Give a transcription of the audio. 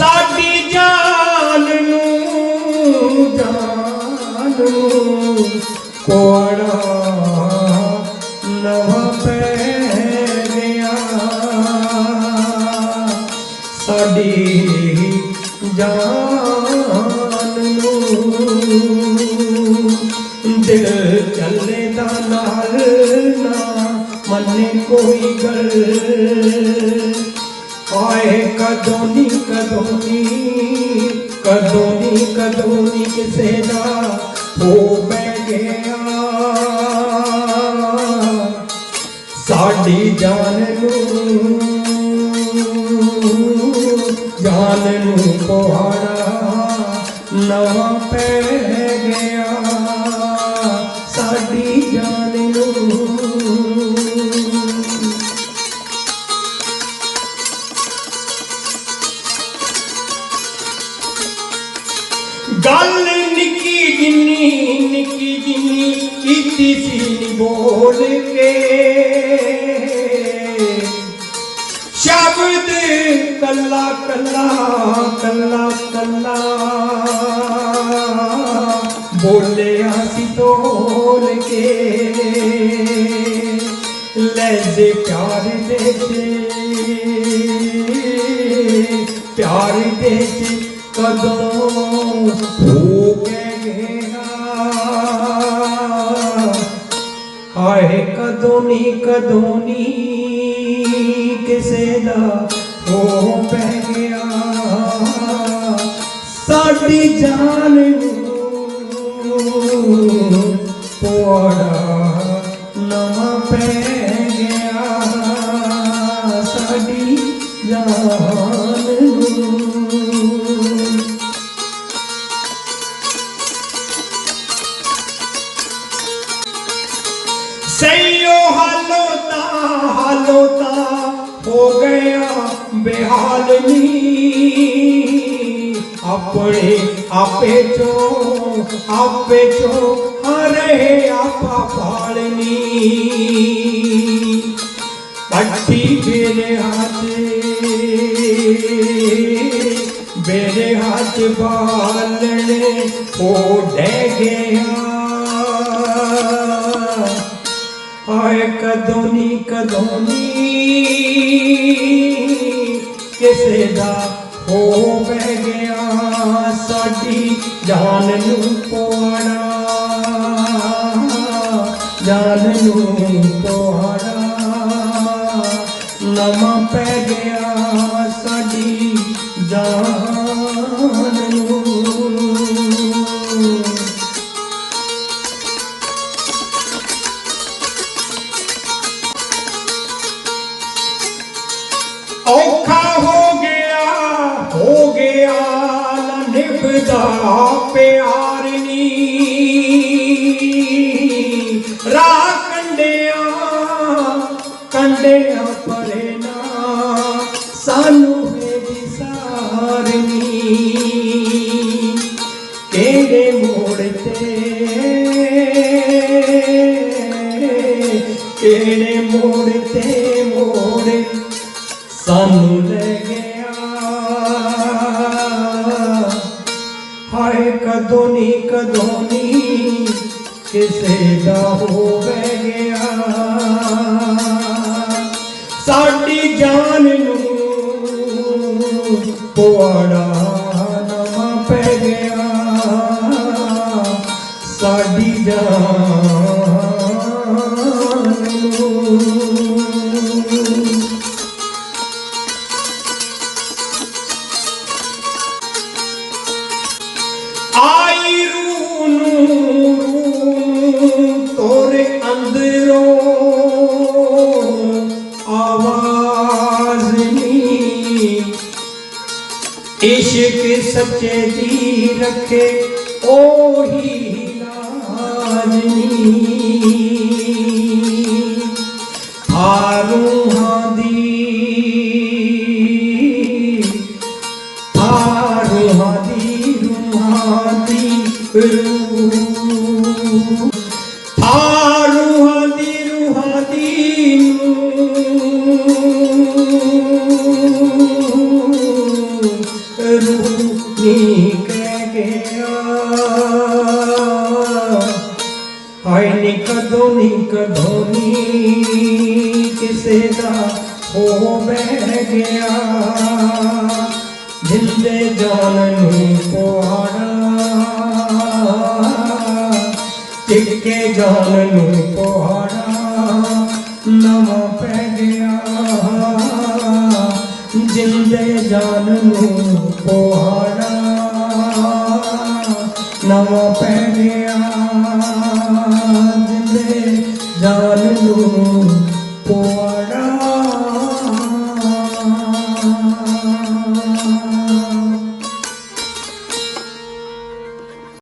ਸਾਡੀ ਜਾਨ ਨੂੰ ਜਾਨ ਨੂੰ ਕੋੜਾ ਨਵਾਂ ਪੈ ਸਾਡੀ ਜਾਨ ਨੂੰ ਦਿਲ ਚੱਲੇ ਦਾ ਨਾਲ ਨਾ, ਮੰਨੇ ਕੋਈ ਗੱਲ ਆਏ ਕਦੋਂ ਨੀ ਕਦੋਂ ਨੀ ਕਦੋਂ ਨੀ ਕਦੋਂ ਨੀ ਕਿਸੇ ਦਾ ਹੋ ਬੈ ਗਿਆ। ਸਾਡੀ ਜਾਨ ਨੂੰ ਜਾਨ ਨੂੰ ਪਹਾੜਾ ਨਵਾਂ ਪੈ ਗਿਆ। ਸੀ ਬੋਲ ਕੇ। ਸ਼ਬਦ ਕੱਲਾ ਕੱਲਾ ਕੱਲਾ ਕੱਲਾ। ਬੋਲਿਆ ਸੀ ਤੋਲ ਕੇ। ਲਹਿਜ਼ੇ ਪਿਆਰ ਦੇ ਤੇ। ਪਿਆਰ ਦੇ ਤੇ ਕਦੋਂ ਹੋ ਹਾਏ ਕਦੋਂ ਨੀ ਕਦੋਂ ਨੀ ਕਿਸੇ ਦਾ ਹੋ ਪੈ ਗਿਆ। ਸਾਡੀ ਜਾਨ ਨੂੰ ਹਾਲੋ ਤਾ ਹੋ ਗਿਆ ਬੇਹਾਲ ਨੀ। ਆਪਣੇ ਆਪੇ ਚੋ ਆਪੇ ਚੋ ਹਰੇ ਆਪਾ ਪਾਲਨੀ ਪੱਟੀ ਮੇਰੇ ਹੱਥ ਮੇਰੇ ਹੱਥ ਬਾਲਣੇ ਹੋ ਡੇ ਗਿਆ। ਹਾਏ ਕਦੋਂ ਨੀ ਕਦੋਂ ਨੀ। ਕਿਸੇ ਦਾ ਹੋ ਪੈ ਗਿਆ, ਸਾਡੀ ਜਾਨ ਨੂੰ ਪੋੜਾ ਜਾਨ ਨੂੰ ਪੋੜਾ ਨਵਾਂ ਪੈ ਗਿਆ ਨਿਭਦਾ ਪਿਆਰ ਨੀ। ਰਾਹ ਕੰਡਿਆਂ ਕੰਡਿਆਂ ਪਰੇ ਨਾ। ਸਾਨੂੰ ਹੈ ਵਿਸਾਰਨੀ ਕਿਹੜੇ ਮੋੜ ਤੇ ਕਿਹੜੇ ਮੋੜ ਤੇ, ਮੋੜ। ਸਾਨੂੰ ਲੈ ਗਿਆ ਕਦੋਂ ਨੀ ਕਦੋਂ ਨੀ ਕਿਸੇ ਦਾ ਹੋਵੇ ਗਿਆ। ਸਾਡੀ ਜਾਨ ਨੂੰ ਪਵਾੜਾ ਨਵਾਂ ਪੈ ਗਿਆ। ਸਾਡੀ ਜਾਨ सच्चे दी रखे ओ ही लाजनी ਹਾਏ ਨੀ ਕਦੋਂ ਨੀ ਕਦੋਂ ਕਿਸੇ ਦਾ ਹੋ ਬਹਿ ਗਿਆ। ਜਿੰਦੇ ਜਾਨ ਨੂੰ ਪੋਹਾੜਾ ਟਿੱਕੇ ਜਾਨ ਨੂੰ ਪੋਹਾੜਾ ਨਵਾਂ ਪੈ ਗਿਆ। ਜਿੰਦੇ ਜਾਨ ਨੂੰ ਪੋਹਾੜਾ ਨਵਾਂ ਪੈ ਗਿਆ। ਜਿੰਦੇ ਜਾਨ ਨੂੰ